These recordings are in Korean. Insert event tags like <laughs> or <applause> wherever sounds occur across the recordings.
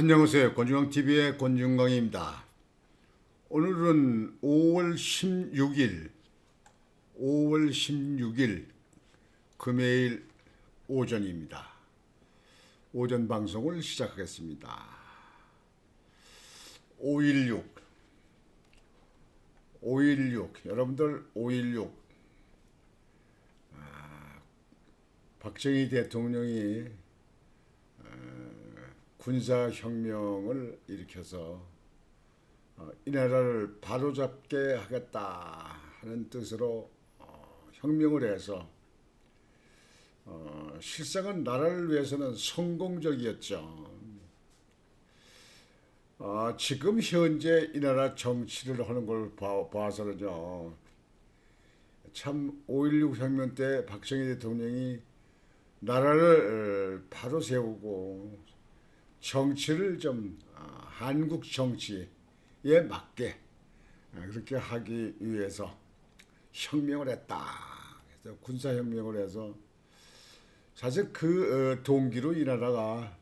안녕하세요. 권중광TV의 권중광입니다. 오늘은 5월 16일, 5월 16일 금요일 오전입니다. 오전 방송을 시작하겠습니다. 516, 516, 여러분들 516, 아, 박정희 대통령이 군사 혁명을 일으켜서 어, 이 나라를 바로잡게 하겠다 하는 뜻으로 어, 혁명을 해서 어, 실상은 나라를 위해서는 성공적이었죠. 어, 지금 현재 이 나라 정치를 하는 걸 봐, 봐서는요. 참 5.16 혁명 때 박정희 대통령이 나라를 어, 바로 세우고 정치를 좀 어, 한국 정치에 맞게 어, 그렇게 하기 위해서 혁명을 했다. 그래서 군사 혁명을 해서 사실 그 어, 동기로 이 나라가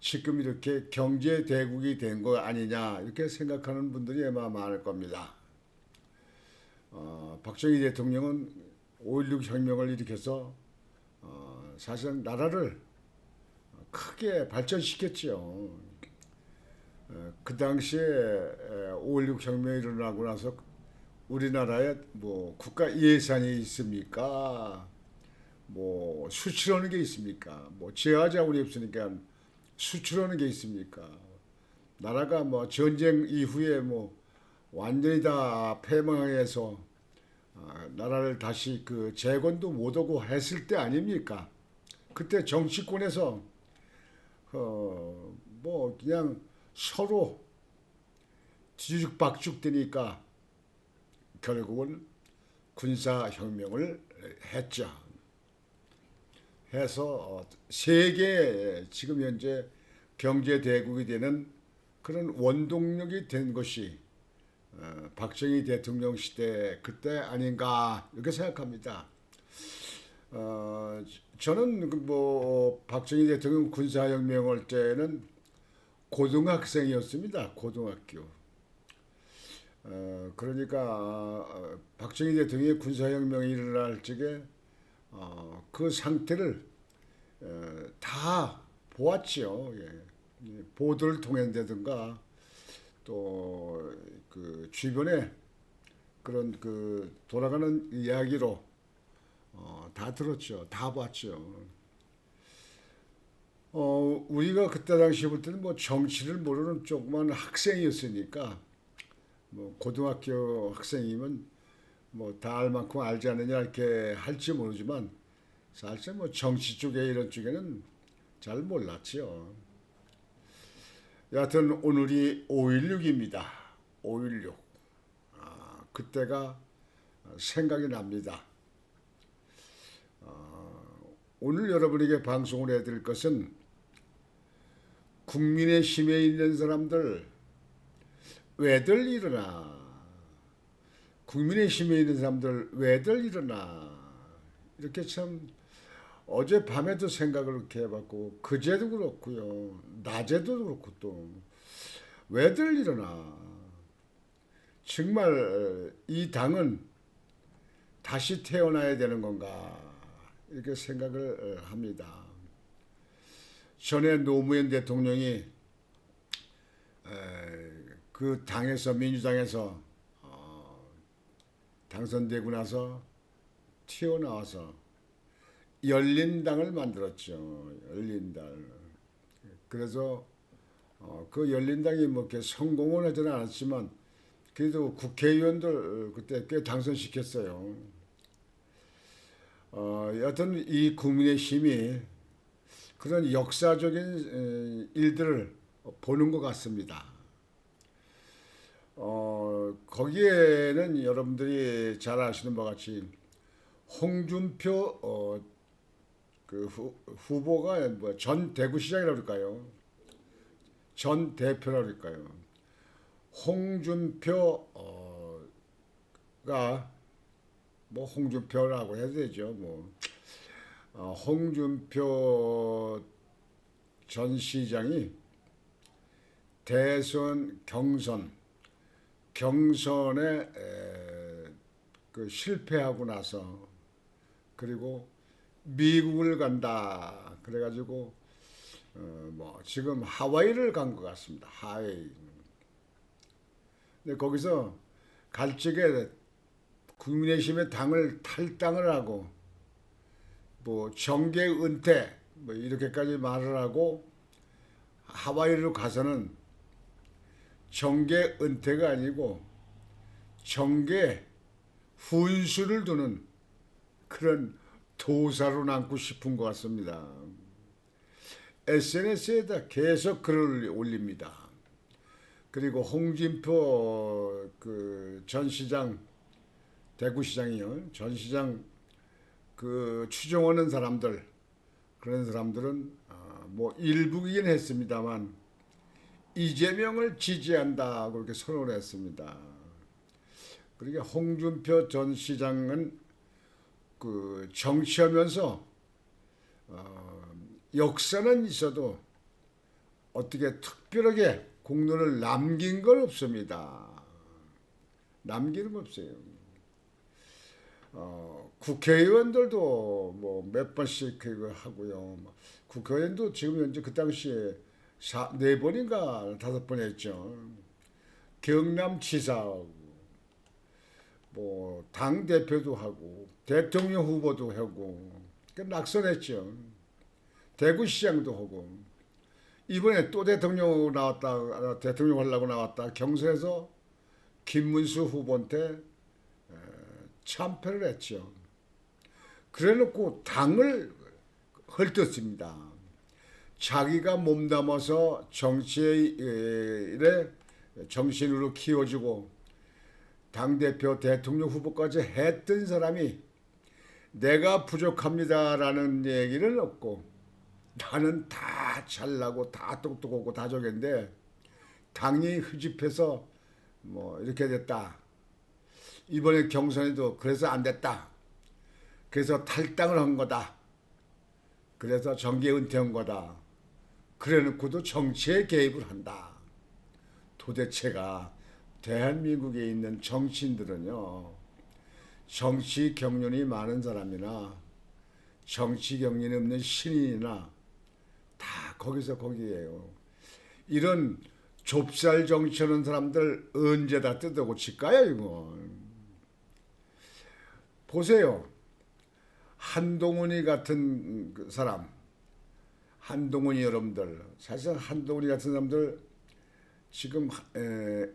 지금 이렇게 경제 대국이 된 거 아니냐 이렇게 생각하는 분들이 아마 많을 겁니다. 어, 박정희 대통령은 5.16 혁명을 일으켜서 어, 사실은 나라를 크게 발전시켰죠. 어, 그 당시에 5.16 혁명이 일어나고 나서 우리나라에 뭐 국가 예산이 있습니까? 뭐 수출하는 게 있습니까? 뭐 제하자원이 없으니까 수출하는 게 있습니까? 나라가 뭐 전쟁 이후에 뭐 완전히 다 패망해서 아, 나라를 다시 그 재건도 못하고 했을 때 아닙니까? 그때 정치권에서 어, 뭐 그냥 서로 뒤죽박죽 되니까 결국은 군사 혁명을 했죠. 해서 어, 세계 지금 현재 경제 대국이 되는 그런 원동력이 된 것이 어, 박정희 대통령 시대 그때 아닌가 이렇게 생각합니다. 어, 저는 그뭐 박정희 대통령 군사혁명 할 때는 고등학생이었습니다. 고등학교. 어, 그러니까 어, 박정희 대통령의 군사혁명이 일어날 적에 어, 그 상태를 어, 다 보았지요. 예. 예, 보도를 통한다든가 또 그 주변에 그런 그 돌아가는 이야기로 어, 다 들었죠. 다 봤죠. 어, 우리가 그때 당시 볼 때는 뭐 정치를 모르는 조그만 학생이었으니까 뭐 고등학교 학생이면 뭐 다 알 만큼 알지 않느냐 이렇게 할지 모르지만 사실 뭐 정치 쪽에 이런 쪽에는 잘 몰랐죠. 여하튼 오늘이 5.16입니다. 5.16. 아, 그때가 생각이 납니다. 오늘 여러분에게 방송을 해드릴 것은 국민의 힘에 있는 사람들 왜들 일어나? 국민의 힘에 있는 사람들 왜들 일어나? 이렇게 참 어제 밤에도 생각을 이렇게 해봤고 그제도 그렇고요. 낮에도 그렇고 또. 왜들 일어나? 정말 이 당은 다시 태어나야 되는 건가 이렇게 생각을 어, 합니다. 전에 노무현 대통령이 그 당에서 민주당에서 어, 당선되고 나서 튀어나와서 열린당을 만들었죠. 열린당. 그래서 어, 그 열린당이 뭐 이렇게 성공은 하지는 않았지만 그래도 국회의원들 그때 꽤 당선시켰어요. 어, 여튼 이 국민의 힘이 그런 역사적인 일들을 보는 것 같습니다. 어, 거기에는 여러분들이 잘 아시는 바 같이 홍준표 어, 그 후, 후보가 뭐 전 대구시장이라고 그럴까요? 전 대표라고 그럴까요? 홍준표가 뭐 홍준표라고 해도 되죠. 뭐. 어, 홍준표 전 시장이 대선 경선 경선에 에, 그 실패하고 나서 그리고 미국을 간다. 그래가지고 어, 뭐 지금 하와이를 간 것 같습니다. 하와이. 근데 거기서 갈 적에 국민의힘의 당을 탈당을 하고 뭐 정계 은퇴 뭐 이렇게까지 말을 하고 하와이로 가서는 정계 은퇴가 아니고 정계 훈수를 두는 그런 도사로 남고 싶은 것 같습니다. SNS에다 계속 글을 올립니다. 그리고 홍진표 그 전 시장 대구시장이요 전 시장 그 추종하는 사람들 그런 사람들은 어, 뭐 일부이긴 했습니다만 이재명을 지지한다 그렇게 선언을 했습니다. 그러니까 홍준표 전 시장은 그 정치하면서 어, 역사는 있어도 어떻게 특별하게 공로를 남긴 건 없습니다. 남기는 거 없어요. 어, 국회의원들도 뭐 몇 번씩 하고요. 뭐 국회의원도 지금 현재 그 당시에 사, 네 번인가 다섯 번 했죠. 경남지사하고 뭐 당 대표도 하고 대통령 후보도 하고 그 낙선했죠. 대구시장도 하고 이번에 또 대통령 나왔다 대통령 하려고 나왔다 경선에서 김문수 후보한테 참패를 했죠. 그래놓고 당을 헐떴습니다. 자기가 몸담아서 정치의 정신으로 키워주고 당대표 대통령 후보까지 했던 사람이 내가 부족합니다라는 얘기를 없고 나는 다 잘나고 다 똑똑하고 다 저긴데 당이 흐집해서 뭐 이렇게 됐다. 이번에 경선에도 그래서 안 됐다. 그래서 탈당을 한 거다. 그래서 정계 은퇴한 거다. 그래놓고도 정치에 개입을 한다. 도대체가 대한민국에 있는 정치인들은요, 정치 경륜이 많은 사람이나 정치 경륜이 없는 신인이나 다 거기서 거기에요. 이런 좁쌀 정치하는 사람들 언제 다 뜯어고칠까요, 이거? 보세요. 한동훈이 같은 그 사람, 한동훈이 여러분들, 사실 한동훈이 같은 사람들 지금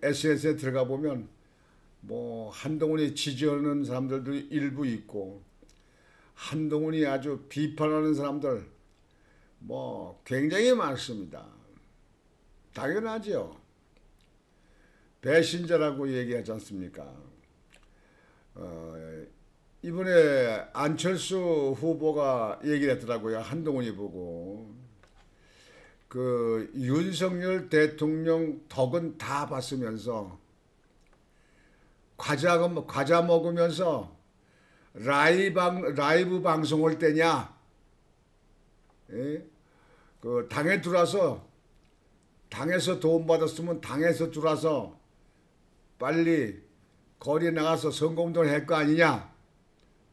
SNS에 들어가 보면 뭐 한동훈이 지지하는 사람들도 일부 있고 한동훈이 아주 비판하는 사람들 뭐 굉장히 많습니다. 당연하죠. 배신자라고 얘기하지 않습니까? 어, 이번에 안철수 후보가 얘기를 했더라고요. 한동훈이 보고. 그 윤석열 대통령 덕은 다 봤으면서 과자, 과자 먹으면서 라이브, 라이브 방송할 때냐? 예? 그 당에 들어와서 당에서 도움 받았으면 당에서 들어와서 빨리 거리에 나가서 선거운동을 할 거 아니냐?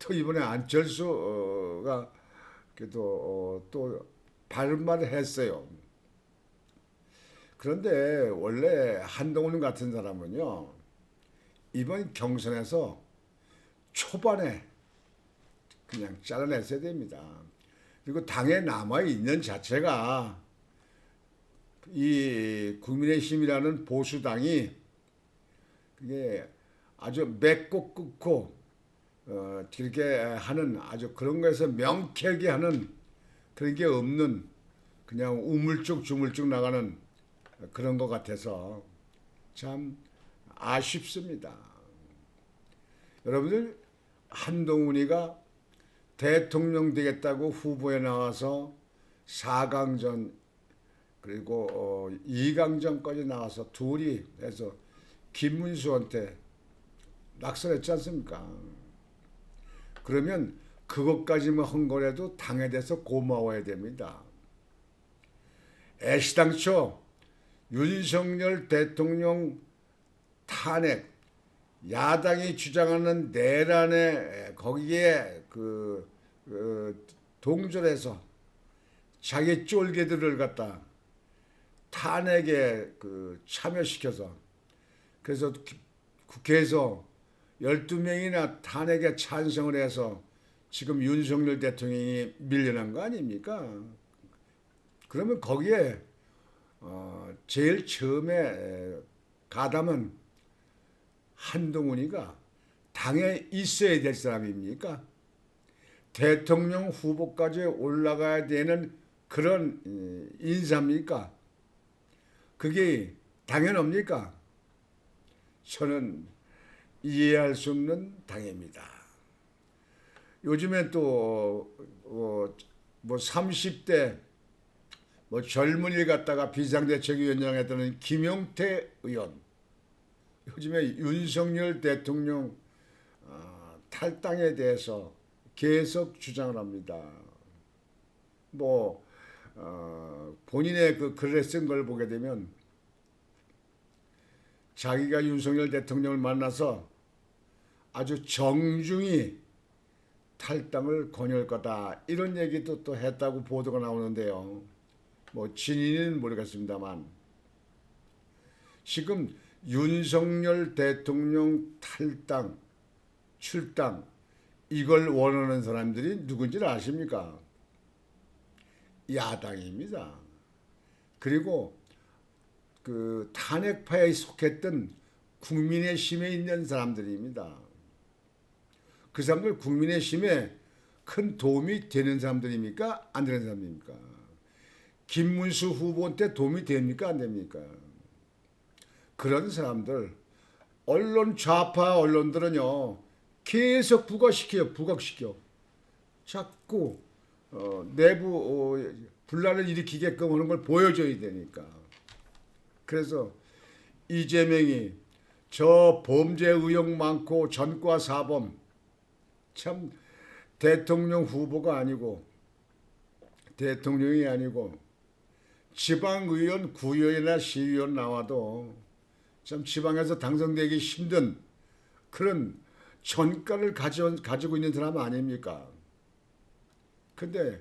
또 이번에 안철수가 그래도 어, 또 말을 했어요. 그런데 원래 한동훈 같은 사람은요 이번 경선에서 초반에 그냥 잘라냈어야 됩니다. 그리고 당에 남아 있는 자체가 이 국민의힘이라는 보수당이 그게 아주 맺고 끊고 어, 그렇게 하는 아주 그런 거에서 명쾌하게 하는 그런 게 없는 그냥 우물쭉 주물쭉 나가는 그런 것 같아서 참 아쉽습니다. 여러분들 한동훈이가 대통령 되겠다고 후보에 나와서 4강전 그리고 어, 2강전까지 나와서 둘이 해서 김문수한테 낙선했지 않습니까? 그러면 그것까지만 한 거라도 당에 대해서 고마워야 됩니다. 애시당초 윤석열 대통령 탄핵 야당이 주장하는 내란에 거기에 그, 그 동조해서 자기 쫄개들을 갖다 탄핵에 그 참여시켜서 그래서 기- 국회에서 12명이나 탄핵에 찬성을 해서 지금 윤석열 대통령이 밀려난 거 아닙니까? 그러면 거기에 어, 제일 처음에 에, 가담은 한동훈이가 당에 있어야 될 사람입니까? 대통령 후보까지 올라가야 되는 그런 에, 인사입니까? 그게 당연합니까? 저는 이해할 수 없는 당입니다. 요즘에 또, 어, 뭐 30대 뭐 젊은이 갖다가 비상대책위원장 했던 김용태 의원, 요즘에 윤석열 대통령 어, 탈당에 대해서 계속 주장을 합니다. 뭐 어, 본인의 그 글에 쓴걸 보게 되면 자기가 윤석열 대통령을 만나서 아주 정중히 탈당을 권유할 거다 이런 얘기도 또 했다고 보도가 나오는데요. 뭐 진위는 모르겠습니다만 지금 윤석열 대통령 탈당, 출당 이걸 원하는 사람들이 누군지 아십니까? 야당입니다. 그리고 그 탄핵파에 속했던 국민의힘에 있는 사람들입니다. 그 사람들 국민의힘에 큰 도움이 되는 사람들입니까? 안 되는 사람입니까? 김문수 후보한테 도움이 됩니까? 안 됩니까? 그런 사람들 언론 좌파 언론들은요 계속 부각시켜요 부각시켜 자꾸 어, 내부 어, 분란을 일으키게끔 하는 걸 보여줘야 되니까 그래서 이재명이 저 범죄 의혹 많고 전과 사범 참 대통령 후보가 아니고 대통령이 아니고 지방의원, 구의원이나 시의원 나와도 참 지방에서 당선되기 힘든 그런 전가를 가져, 가지고 있는 사람 아닙니까? 근데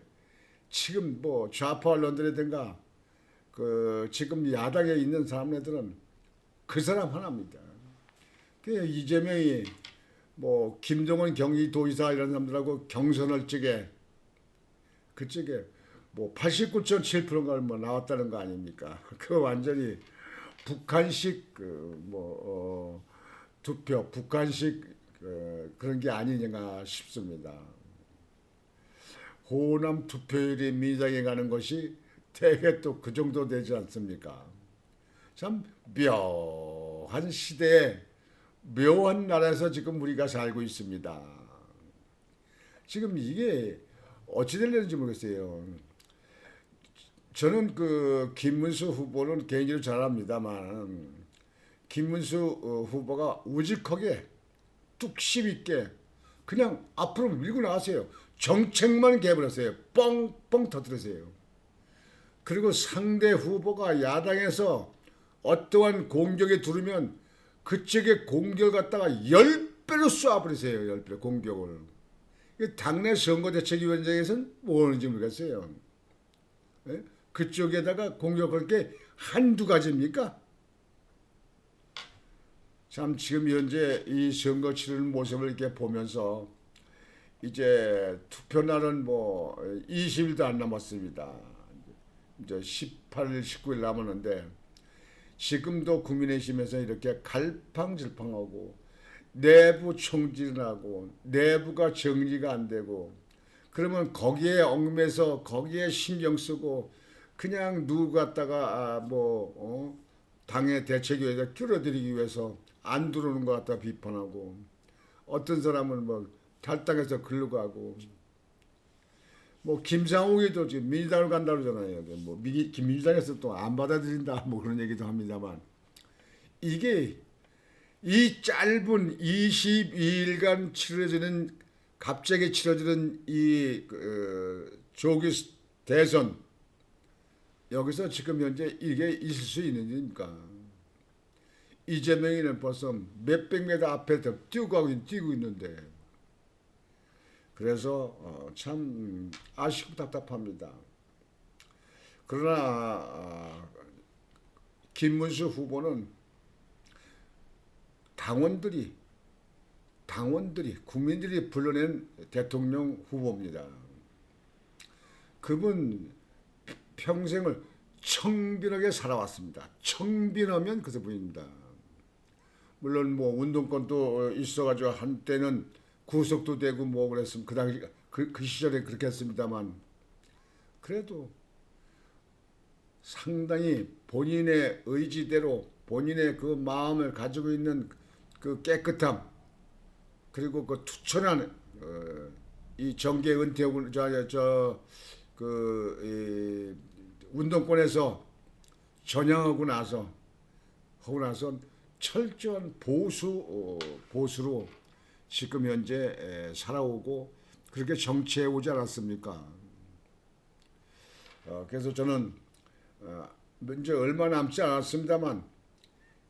지금 뭐 좌파 언론들이든가 그 지금 야당에 있는 사람들은 그 사람 하나입니다. 그 이재명이 뭐 김동원 경기도지사 이런 사람들하고 경선을 찍게 그쪽에 뭐 89.7%가 뭐 나왔다는 거 아닙니까? <laughs> 그 완전히 북한식 그뭐 어, 투표, 북한식 그 그런 게 아니냐 싶습니다. 호남 투표율이 민주당에 가는 것이 대개 또 그 정도 되지 않습니까? 참 묘한 시대에 묘한 나라에서 지금 우리가 살고 있습니다. 지금 이게 어찌 될는지 모르겠어요. 저는 그 김문수 후보는 개인적으로 잘합니다만 김문수 어, 후보가 우직하게 뚝심 있게 그냥 앞으로 밀고 나가세요. 정책만 개발하세요. 뻥뻥 터뜨리세요. 그리고 상대 후보가 야당에서 어떠한 공격에 두르면 그쪽에 공격을 갖다가 열 배로 쏴버리세요. 열배 공격을. 이게 당내 선거대책위원장에서는 뭐 하는지 모르겠어요. 예? 그쪽에다가 공격할 게 한두 가지입니까? 참 지금 현재 이 선거 치르는 모습을 이렇게 보면서 이제 투표 날은 뭐 20일도 안 남았습니다. 이제 18일, 19일 남았는데 지금도 국민의힘에서 이렇게 갈팡질팡하고 내부 총질하고 내부가 정리가 안 되고 그러면 거기에 얽매서 거기에 신경 쓰고 그냥 누구 갖다가 아, 뭐 어? 당의 대책위에다 끌어들이기 위해서 안 들어오는 것 갖다 비판하고 어떤 사람은 뭐 탈당해서 글로 가고 뭐 김상욱이도 지금 민주당을 간다 그러잖아요. 뭐 미, 민주당에서 또 안 받아들인다 뭐 그런 얘기도 합니다만 이게 이 짧은 22일간 치러지는 갑자기 치러지는 이 그, 조기 대선 여기서 지금 현재 이게 있을 수 있는 일입니까? 이재명이는 벌써 몇백 미터 앞에 더 뛰고 가고 있- 뛰고 있는데 그래서 어, 참 아쉽고 답답합니다. 그러나 아, 김문수 후보는 당원들이 당원들이 국민들이 불러낸 대통령 후보입니다. 그분 평생을 청빈하게 살아왔습니다. 청빈하면 그저 부입니다. 물론 뭐 운동권도 있어가지고 한때는 구속도 되고 뭐 그랬으면 그 당시 그, 그 시절에 그렇게 했습니다만. 그래도 상당히 본인의 의지대로 본인의 그 마음을 가지고 있는 그 깨끗함 그리고 그 투철한 어, 이 정계 은퇴 저저그 운동권에서 전향하고 나서 하고 나서 철저한 보수 어, 보수로 지금 현재 에, 살아오고 그렇게 정치해 오지 않았습니까? 어, 그래서 저는 어, 이제 얼마 남지 않았습니다만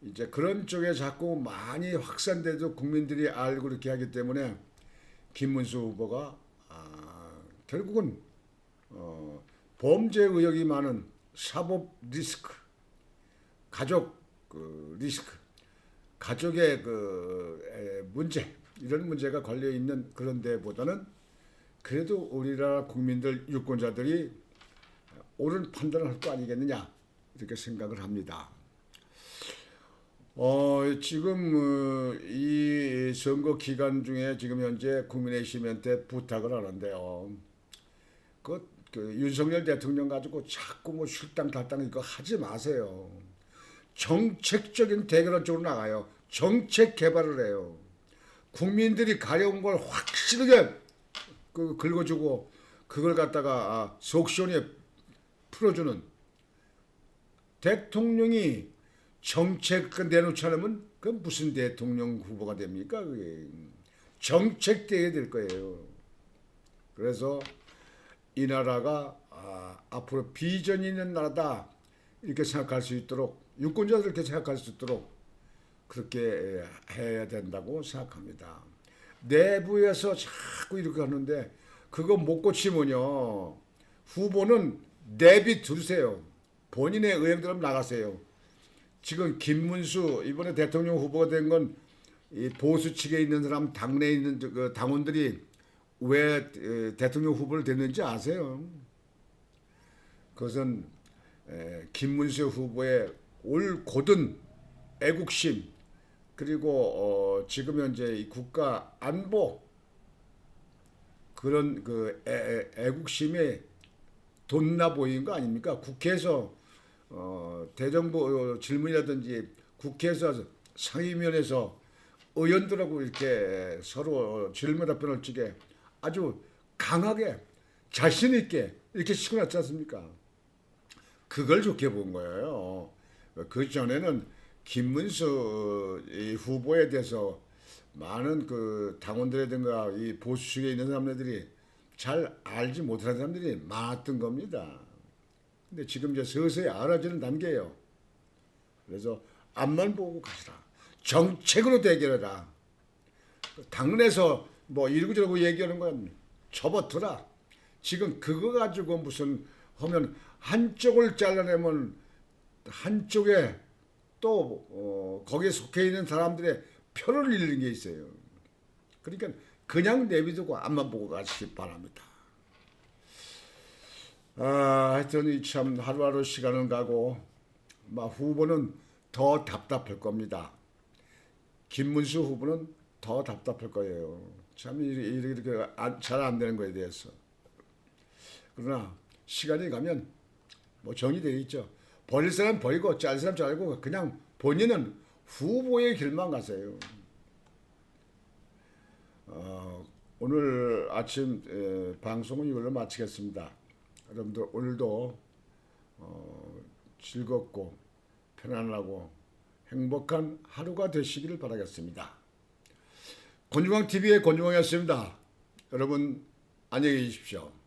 이제 그런 쪽에 자꾸 많이 확산돼도 국민들이 알고 이렇게 하기 때문에 김문수 후보가 아, 결국은 어, 범죄 의혹이 많은 사법 리스크, 가족 그 리스크, 가족의 그 에, 문제 이런 문제가 걸려 있는 그런 데보다는 그래도 우리나라 국민들 유권자들이 옳은 판단을 할 거 아니겠느냐 이렇게 생각을 합니다. 어, 지금 어, 이 선거 기간 중에 지금 현재 국민의힘한테 부탁을 하는데요. 그, 그 윤석열 대통령 가지고 자꾸 뭐 술당 탈당 이거 하지 마세요. 정책적인 대결 쪽으로 나가요. 정책 개발을 해요. 국민들이 가려운 걸 확실하게 그 긁어주고 그걸 갖다가 아, 속 시원히 풀어주는 대통령이 정책 내놓지 않으면 그 무슨 대통령 후보가 됩니까? 그게 정책 돼야 될 거예요. 그래서 이 나라가 아, 앞으로 비전 있는 나라다 이렇게 생각할 수 있도록 유권자들 이렇게 생각할 수 있도록 그렇게 해야 된다고 생각합니다. 내부에서 자꾸 이렇게 하는데 그거 못 고치면요 후보는 내비 두세요. 본인의 의향대로 나가세요. 지금 김문수 이번에 대통령 후보가 된 건 이 보수 측에 있는 사람 당내에 있는 저- 그 당원들이 왜 에, 대통령 후보를 됐는지 아세요? 그것은 에, 김문수 후보의 올 고든 애국심 그리고 어, 지금 현재 이 국가 안보 그런 그 애, 애- 애국심에 돋나 보이는 거 아닙니까? 국회에서 어, 대정부 어, 질문이라든지 국회에서 상임위원회에서 의원들하고 이렇게 서로 질문 답변을 주게 아주 강하게 자신 있게 이렇게 시고 났지 않습니까? 그걸 좋게 본 거예요. 그 전에는 김문수 이 후보에 대해서 많은 그 당원들이든가 이 보수층에 있는 사람들이 잘 알지 못하는 사람들이 많았던 겁니다. 근데 지금 이제 서서히 알아지는 단계예요. 그래서 앞만 보고 가시라. 정책으로 대결해라. 당내에서 뭐 이러고저러고 얘기하는 건 접어들라. 지금 그거 가지고 무슨 하면 한쪽을 잘라내면 한쪽에 또 어, 거기에 속해 있는 사람들의 표를 잃는 게 있어요. 그러니까 그냥 내비두고 앞만 보고 가시기 바랍니다. 아, 하여튼 이참 하루하루 시간은 가고 막 후보는 더 답답할 겁니다. 김문수 후보는 더 답답할 거예요. 참 이렇게, 이렇게 잘 안 되는 거에 대해서. 그러나 시간이 가면 뭐 정리되어 있죠. 버릴 사람 버리고 짤 사람 잘고 그냥 본인은 후보의 길만 가세요. 어, 오늘 아침 에, 방송은 이걸로 마치겠습니다. 여러분들 오늘도 어, 즐겁고 편안하고 행복한 하루가 되시기를 바라겠습니다. 권중광 TV의 권중광이었습니다. 여러분 안녕히 계십시오.